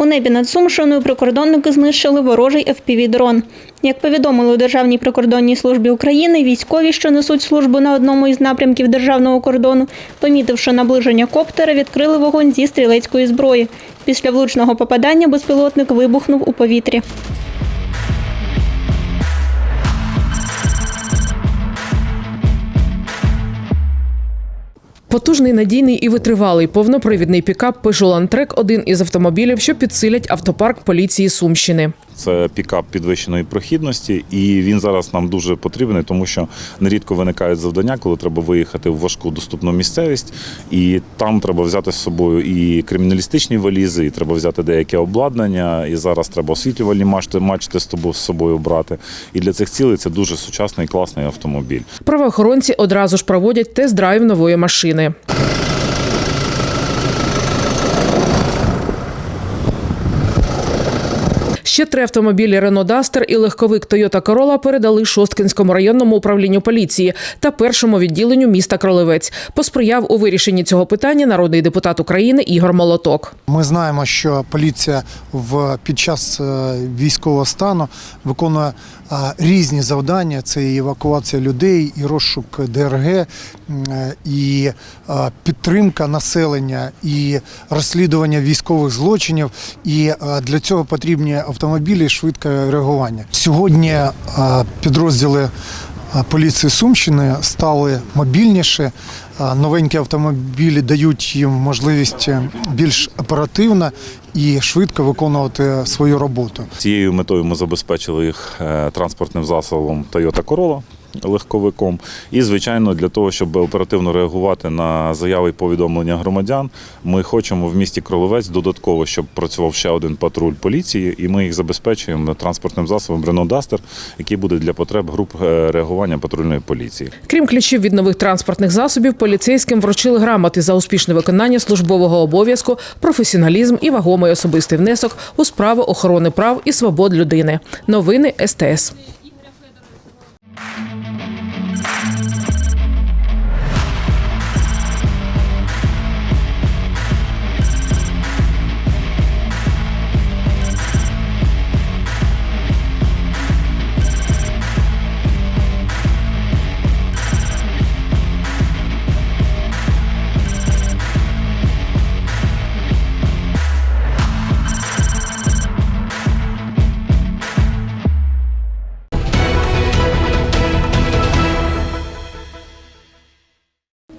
У небі над Сумщиною прикордонники знищили ворожий FPV-дрон. Як повідомили у Державній прикордонній службі України, військові, що несуть службу на одному із напрямків державного кордону, помітивши наближення коптера, відкрили вогонь зі стрілецької зброї. Після влучного попадання безпілотник вибухнув у повітрі. Потужний, надійний і витривалий повнопривідний пікап Peugeot Landtrek – один із автомобілів, що підсилять автопарк поліції Сумщини. Це пікап підвищеної прохідності, і він зараз нам дуже потрібний, тому що нерідко виникають завдання, коли треба виїхати в важку доступну місцевість, і там треба взяти з собою і криміналістичні валізи, і треба взяти деяке обладнання. І зараз треба освітлювальні мачти, мачти з тобою з собою брати. І для цих цілей це дуже сучасний класний автомобіль. Правоохоронці одразу ж проводять тест-драйв нової машини. Ще три автомобілі Renault Duster і легковик Toyota Corolla передали Шосткинському районному управлінню поліції та першому відділенню міста Кролевець. Посприяв у вирішенні цього питання народний депутат України Ігор Молоток. Ми знаємо, що поліція в під час е, військового стану виконує е, різні завдання: це і евакуація людей, і розшук ДРГ, і е, підтримка населення, і розслідування військових злочинів. І для цього потрібні автомобілі і швидке реагування. Сьогодні е, підрозділи е, поліції Сумщини стали мобільніші. Е, Новенькі автомобілі дають їм можливість більш оперативно і швидко виконувати свою роботу. Цією метою ми забезпечили їх транспортним засобом Toyota Corolla легковиком. І, звичайно, для того, щоб оперативно реагувати на заяви і повідомлення громадян, ми хочемо в місті Кроловець додатково, щоб працював ще один патруль поліції, і ми їх забезпечуємо транспортним засобом Renault Duster, який буде для потреб груп е, реагування патрульної поліції. Крім ключів від нових транспортних засобів, поліцейським вручили грамоти за успішне виконання службового обов'язку, професіоналізм і вагомий особистий внесок у справи охорони прав і свобод людини. Новини СТС.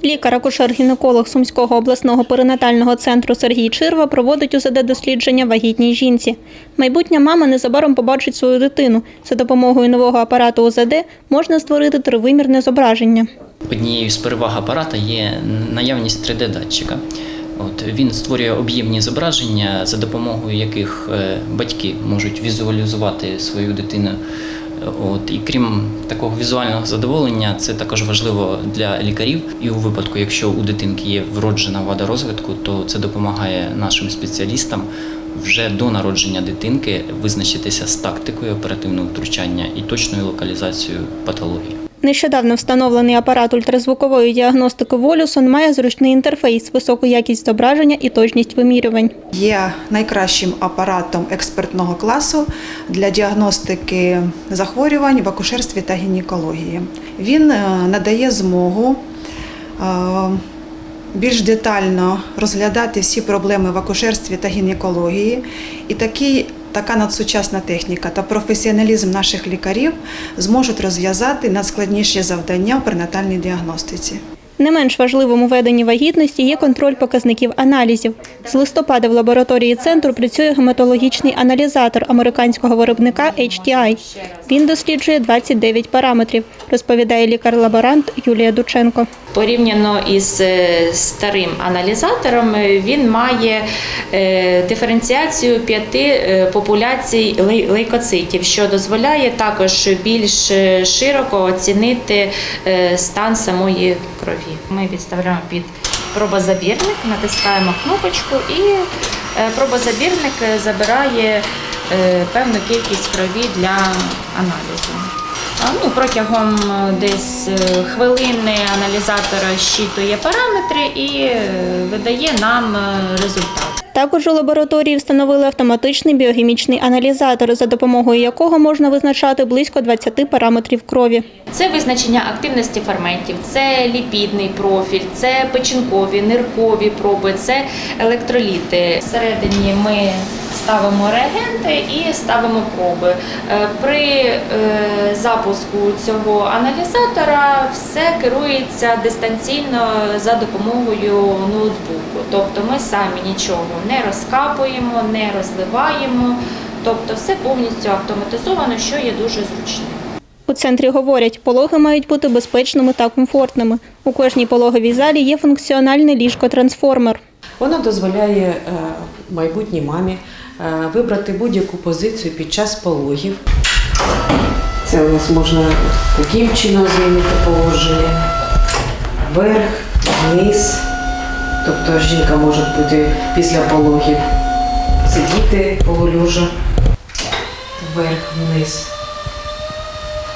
Лікар-акушер-гінеколог Сумського обласного перинатального центру Сергій Чирва проводить УЗД дослідження вагітній жінці. Майбутня мама незабаром побачить свою дитину. За допомогою нового апарату УЗД можна створити тривимірне зображення. Однією з переваг апарата є наявність 3D-датчика. От, він створює об'ємні зображення, за допомогою яких е, батьки можуть візуалізувати свою дитину. От, і крім такого візуального задоволення, це також важливо для лікарів. І у випадку, якщо у дитинки є вроджена вада розвитку, то це допомагає нашим спеціалістам вже до народження дитинки визначитися з тактикою оперативного втручання і точною локалізацією патології. Нещодавно встановлений апарат ультразвукової діагностики Волюсон має зручний інтерфейс, високу якість зображення і точність вимірювань. є найкращим апаратом експертного класу для діагностики захворювань в акушерстві та гінекології. Він е, надає змогу е, більш детально розглядати всі проблеми в акушерстві та гінекології. І такий, така надсучасна техніка та професіоналізм наших лікарів зможуть розв'язати надскладніші завдання в пренатальній діагностиці. Не менш важливим у веденні вагітності є контроль показників аналізів. З листопада в лабораторії центру працює гематологічний аналізатор американського виробника HTI. Він досліджує 29 параметрів, розповідає лікар-лаборант Юлія Дученко. Порівняно із е, старим аналізатором, е, він має е, диференціацію п'яти популяцій лейкоцитів, що дозволяє також більш широко оцінити стан самої крові. Ми відставляємо під пробозабірник, натискаємо кнопочку і е, пробозабірник е, забирає е, певну кількість крові для аналізу. Ну, протягом десь хвилини аналізатор щитує параметри і видає нам результат. Також у лабораторії встановили автоматичний біохімічний аналізатор, за допомогою якого можна визначати близько 20 параметрів крові. Це визначення активності ферментів, це ліпідний профіль, це печінкові, ниркові проби, це електроліти. Всередині ми ставимо реагенти і ставимо проби. Е, При е, запуску цього аналізатора все керується дистанційно за допомогою ноутбуку. Тобто ми самі нічого не розкапуємо, не розливаємо. Тобто все повністю автоматизовано, що є дуже зручним. У центрі говорять, пологи мають бути безпечними та комфортними. У кожній пологовій залі є функціональний ліжко-трансформер. Воно дозволяє е, майбутній мамі вибрати будь-яку позицію під час пологів. Це у нас можна таким чином змінити положення. Вверх, вниз. Тобто жінка може бути після пологів сидіти полулюжа, вверх, вниз.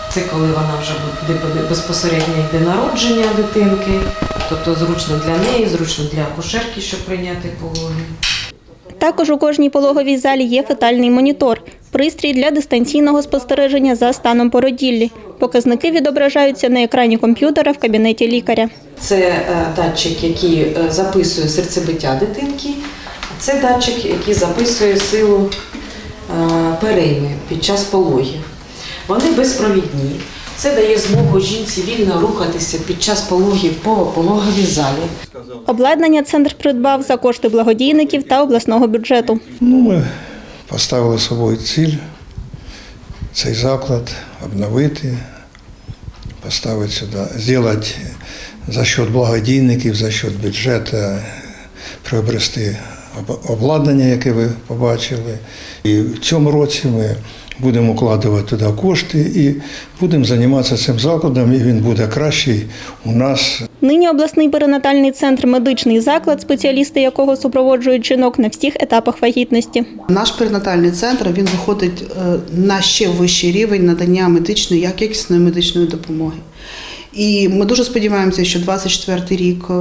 Це коли вона вже буде безпосередньо йде народження дитинки, тобто зручно для неї, зручно для акушерки, щоб прийняти пологи. Також у кожній пологовій залі є фетальний монітор, пристрій для дистанційного спостереження за станом породіллі. Показники відображаються на екрані комп'ютера в кабінеті лікаря. Це е, датчик, який е, записує серцебиття дитинки. Це датчик, який записує силу е, перейми під час пологів. Вони безпровідні. Це дає змогу жінці вільно рухатися під час пологів по пологовій залі. Обладнання центр придбав за кошти благодійників та обласного бюджету. Ну, ми поставили собою ціль цей заклад обновити, поставити сюди, зробити за счет благодійників, за счет бюджету, приобрести обладнання, яке ви побачили. І в цьому році ми будемо вкладувати туди кошти і будемо займатися цим закладом, і він буде кращий у нас Нині обласний перинатальний центр медичний заклад, спеціалісти якого супроводжують жінок на всіх етапах вагітності. Наш перинатальний центр він виходить е, на ще вищий рівень надання медичної, як якісної медичної допомоги. І ми дуже сподіваємося, що 24 рік е,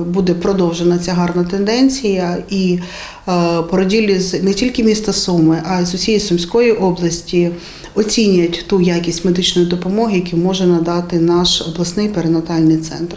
буде продовжена ця гарна тенденція, і е, породілі з не тільки міста Суми, а й з усієї Сумської області оцінять ту якість медичної допомоги, яку може надати наш обласний перинатальний центр.